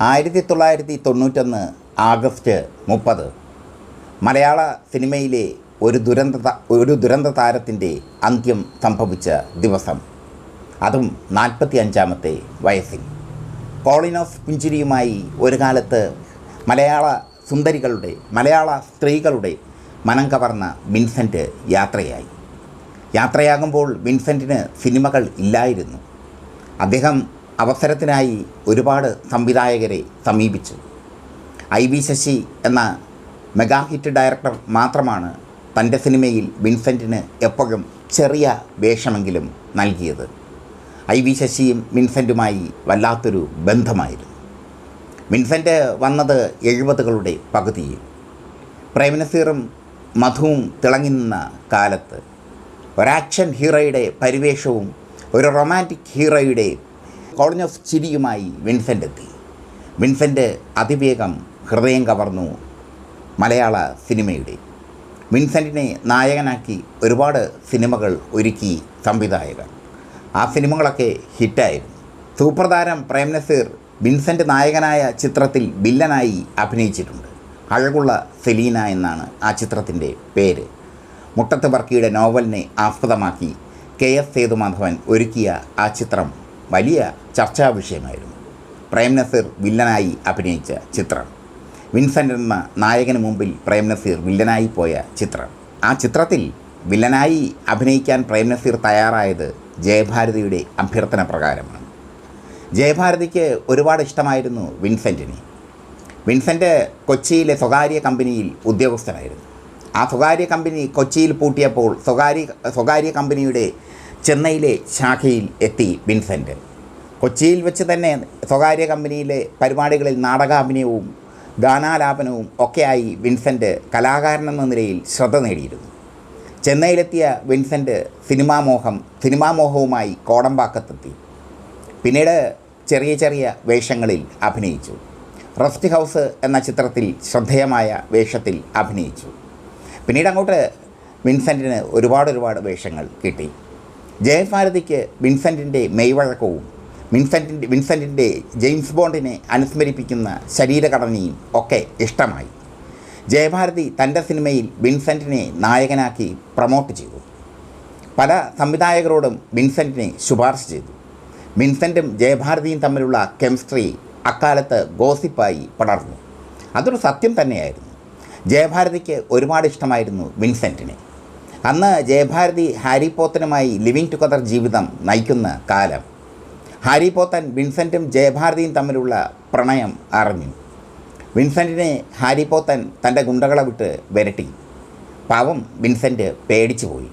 ആയിരത്തി തൊള്ളായിരത്തി തൊണ്ണൂറ്റൊന്ന് ആഗസ്റ്റ് മുപ്പത്. മലയാള സിനിമയിലെ ഒരു ദുരന്ത ഒരു ദുരന്ത താരത്തിന്റെ അന്ത്യം സംഭവിച്ച ദിവസം. അതും നാൽപ്പത്തി അഞ്ചാമത്തെ വയസ്സിൽ കോളിനോസ് പുഞ്ചിരിയുമായി ഒരു കാലത്ത് മലയാള സുന്ദരികളുടെ മലയാള സ്ത്രീകളുടെ മനം കവർന്ന വിൻസെന്റ് യാത്രയായി. യാത്രയാകുമ്പോൾ വിൻസെന്റിന് സിനിമകൾ ഇല്ലായിരുന്നു. അദ്ദേഹം അവസരത്തിനായി ഒരുപാട് സംവിധായകരെ സമീപിച്ചു. ഐ വി ശശി എന്ന മെഗാ ഹിറ്റ് ഡയറക്ടർ മാത്രമാണ് തന്റെ സിനിമയിൽ വിൻസെന്റിന് എപ്പോഴും ചെറിയ വേഷമെങ്കിലും നൽകിയത്. ഐ വി ശശിയും വിൻസെന്റുമായി വല്ലാത്തൊരു ബന്ധമായിരുന്നു. വിൻസെന്റ് വന്നത് എഴുപതുകളുടെ പകുതിയിൽ. പ്രേമനസീറും മധുവും തിളങ്ങി നിന്ന കാലത്ത്. ഒരാക്ഷൻ ഹീറോയുടെ പരിവേഷവും ഒരു റൊമാന്റിക് ഹീറോയുടെ കോളനി ഓഫ് ചിരിയുമായി വിൻസെന്റ് എത്തി. വിൻസെന്റ് അതിവേഗം ഹൃദയം കവർന്നു മലയാള സിനിമയുടെ. വിൻസെന്റിനെ നായകനാക്കി ഒരുപാട് സിനിമകൾ ഒരുക്കി സംവിധായകൻ. ആ സിനിമകളൊക്കെ ഹിറ്റായിരുന്നു. സൂപ്രധാരം പ്രേം നസീർ വിൻസെന്റ് നായകനായ ചിത്രത്തിൽ വില്ലനായി അഭിനയിച്ചിട്ടുണ്ട്. അഴകുള്ള സെലീന എന്നാണ് ആ ചിത്രത്തിന്റെ പേര്. മുട്ടത്ത് വർക്കിയുടെ നോവലിനെ ആസ്പദമാക്കി കെ എസ് സേതുമാധവൻ ഒരുക്കിയ ആ ചിത്രം വലിയ ചർച്ചാ വിഷയമായിരുന്നു പ്രേം നസീർ വില്ലനായി അഭിനയിച്ച ചിത്രം. വിൻസെന്റ് എന്ന നായകന് മുമ്പിൽ പ്രേം നസീർ വില്ലനായി പോയ ചിത്രം. ആ ചിത്രത്തിൽ വില്ലനായി അഭിനയിക്കാൻ പ്രേം നസീർ തയ്യാറായത് ജയഭാരതിയുടെ അഭ്യർത്ഥന പ്രകാരമാണ്. ജയഭാരതിക്ക് ഒരുപാട് ഇഷ്ടമായിരുന്നു വിൻസെന്റിനെ വിൻസെന്റ് കൊച്ചിയിലെ സ്വകാര്യ കമ്പനിയിൽ ഉദ്യോഗസ്ഥനായിരുന്നു. ആ സ്വകാര്യ കമ്പനി കൊച്ചിയിൽ പൂട്ടിയപ്പോൾ സ്വകാര്യ സ്വകാര്യ കമ്പനിയുടെ ചെന്നൈയിലെ ശാഖയിൽ എത്തി വിൻസെന്റ്. കൊച്ചിയിൽ വെച്ച് തന്നെ സ്വകാര്യ കമ്പനിയിലെ പരിപാടികളിൽ നാടകാഭിനയവും ഗാനാലാപനവും ഒക്കെയായി വിൻസെന്റ് കലാകാരൻ എന്ന നിലയിൽ ശ്രദ്ധ നേടിയിരുന്നു. ചെന്നൈയിലെത്തിയ വിൻസെന്റ് സിനിമാമോഹം സിനിമാമോഹവുമായി കോടമ്പാക്കത്തെത്തി. പിന്നീട് ചെറിയ ചെറിയ വേഷങ്ങളിൽ അഭിനയിച്ചു. റസ്റ്റ് ഹൗസ് എന്ന ചിത്രത്തിൽ ശ്രദ്ധേയമായ വേഷത്തിൽ അഭിനയിച്ചു. പിന്നീട് അങ്ങോട്ട് വിൻസെന്റിന് ഒരുപാട് ഒരുപാട് വേഷങ്ങൾ കിട്ടി. ജയഭാരതിക്ക് വിൻസെന്റിന്റെ മെയ്വഴക്കവും വിൻസെന്റിന്റെ വിൻസെന്റിന്റെ ജെയിംസ് ബോണ്ടിനെ അനുസ്മരിപ്പിക്കുന്ന ശരീരഘടനയും ഒക്കെ ഇഷ്ടമായി. ജയഭാരതി തന്റെ സിനിമയിൽ വിൻസെന്റിനെ നായകനാക്കി പ്രൊമോട്ട് ചെയ്തു. പല സംവിധായകരോടും വിൻസെന്റിനെ ശുപാർശ ചെയ്തു. വിൻസെന്റും ജയഭാരതിയും തമ്മിലുള്ള കെമിസ്ട്രി അക്കാലത്ത് ഗോസിപ്പായി പടർന്നു. അതൊരു സത്യം തന്നെയായിരുന്നു. ജയഭാരതിക്ക് ഒരുപാട് ഇഷ്ടമായിരുന്നു വിൻസെന്റിനെ അന്ന് ജയഭാരതി ഹാരി പോത്തനുമായി ലിവിങ് ടുഗദർ ജീവിതം നയിക്കുന്ന കാലം. ഹാരി പോത്തൻ വിൻസെന്റും ജയഭാരതിയും തമ്മിലുള്ള പ്രണയം അറിഞ്ഞു. വിൻസെന്റിനെ ഹാരി പോത്തൻ തന്റെ ഗുണ്ടകളെ വിട്ട് വിരട്ടി. പാവം വിൻസെന്റ് പേടിച്ചു പോയി.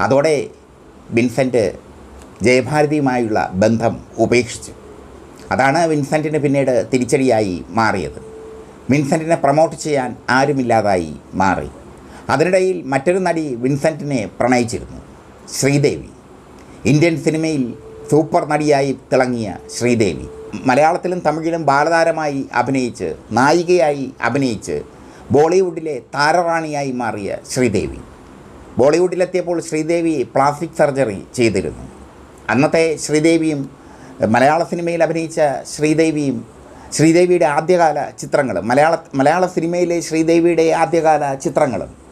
അതോടെ വിൻസെന്റ് ജയഭാരതിയുമായുള്ള ബന്ധം ഉപേക്ഷിച്ചു. അതാണ് വിൻസെന്റിന് പിന്നീട് തിരിച്ചടിയായി മാറിയത്. വിൻസെന്റിനെ പ്രൊമോട്ട് ചെയ്യാൻ ആരുമില്ലാതായി മാറി. അതിനിടയിൽ മറ്റൊരു നടി വിൻസെന്റിനെ പ്രണയിച്ചിരുന്നു ശ്രീദേവി. ഇന്ത്യൻ സിനിമയിൽ സൂപ്പർ നടിയായി തിളങ്ങിയ ശ്രീദേവി. മലയാളത്തിലും തമിഴിലും ബാലതാരമായി അഭിനയിച്ച് നായികയായി അഭിനയിച്ച് ബോളിവുഡിലെ താരറാണിയായി മാറിയ ശ്രീദേവി. ബോളിവുഡിലെത്തിയപ്പോൾ ശ്രീദേവി പ്ലാസ്റ്റിക് സർജറി ചെയ്തിരുന്നു. അന്നത്തെ ശ്രീദേവിയും മലയാള സിനിമയിൽ അഭിനയിച്ച ശ്രീദേവിയും ശ്രീദേവിയുടെ ആദ്യകാല ചിത്രങ്ങളും മലയാള മലയാള സിനിമയിലെ ശ്രീദേവിയുടെ ആദ്യകാല ചിത്രങ്ങളും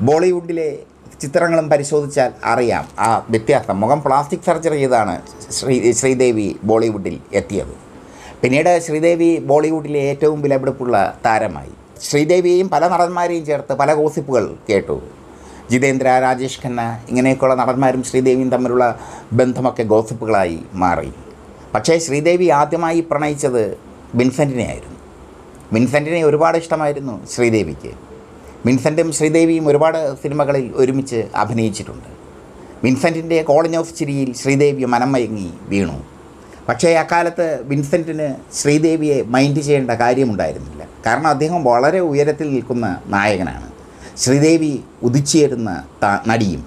ബോളിവുഡിലെ ചിത്രങ്ങളും പരിശോധിച്ചാൽ അറിയാം. ആ വ്യത്യാസം. മുഖം പ്ലാസ്റ്റിക് സർജറി ചെയ്താണ് ശ്രീ ശ്രീദേവി ബോളിവുഡിൽ എത്തിയത്. പിന്നീട് ശ്രീദേവി ബോളിവുഡിലെ ഏറ്റവും വിലപിടിപ്പുള്ള താരമായി. ശ്രീദേവിയെയും പല നടന്മാരെയും ചേർത്ത് പല ഗോസിപ്പുകൾ കേട്ടു. ജിതേന്ദ്ര രാജേഷ് ഖന്ന ഇങ്ങനെയൊക്കെയുള്ള നടന്മാരും ശ്രീദേവിയും തമ്മിലുള്ള ബന്ധമൊക്കെ ഗോസിപ്പുകളായി മാറി. പക്ഷേ ശ്രീദേവി ആദ്യമായി പ്രണയിച്ചത് വിൻസെന്റിനെ ആയിരുന്നു വിൻസെന്റിനെ ഒരുപാട് ഇഷ്ടമായിരുന്നു ശ്രീദേവിക്ക്. വിൻസെന്റും ശ്രീദേവിയും ഒരുപാട് സിനിമകളിൽ ഒരുമിച്ച് അഭിനയിച്ചിട്ടുണ്ട്. വിൻസെന്റിന്റെ കോളേജ് ഓഫ് ചിരിയിൽ ശ്രീദേവി മനംമയങ്ങി വീണു. പക്ഷേ അക്കാലത്ത് വിൻസെന്റിന് ശ്രീദേവിയെ മൈൻഡ് ചെയ്യേണ്ട കാര്യമുണ്ടായിരുന്നില്ല. കാരണം അദ്ദേഹം വളരെ ഉയരത്തിൽ നിൽക്കുന്ന നായകനാണ്. ശ്രീദേവി ഉദിച്ചുയരുന്ന ത- നടിയും.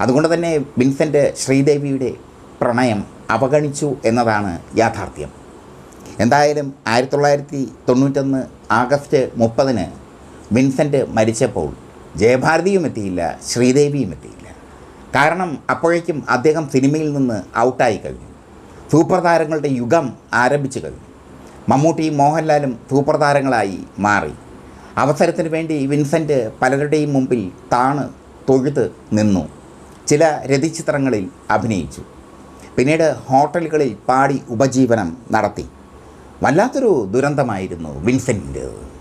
അതുകൊണ്ട് തന്നെ വിൻസെന്റ് ശ്രീദേവിയുടെ പ്രണയം അവഗണിച്ചു എന്നതാണ് യാഥാർത്ഥ്യം. എന്തായാലും ആയിരത്തി തൊള്ളായിരത്തി തൊണ്ണൂറ്റൊന്ന് ആഗസ്റ്റ് മുപ്പതിന് വിൻസെന്റ് മരിച്ചപ്പോൾ ജയഭാരതിയും എത്തിയില്ല ശ്രീദേവിയും എത്തിയില്ല. കാരണം അപ്പോഴേക്കും അദ്ദേഹം സിനിമയിൽ നിന്ന് ഔട്ടായി കഴിഞ്ഞു. സൂപ്പർ താരങ്ങളുടെ യുഗം ആരംഭിച്ചു കഴിഞ്ഞു. മമ്മൂട്ടിയും മോഹൻലാലും സൂപ്പർ താരങ്ങളായി മാറി. അവസരത്തിന് വേണ്ടി വിൻസെന്റ് പലരുടെയും മുമ്പിൽ താണ് തൊഴുത് നിന്നു. ചില രതിചിത്രങ്ങളിൽ അഭിനയിച്ചു. പിന്നീട് ഹോട്ടലുകളിൽ പാടി ഉപജീവനം നടത്തി. വല്ലാത്തൊരു ദുരന്തമായിരുന്നു വിൻസെന്റിന്റേത്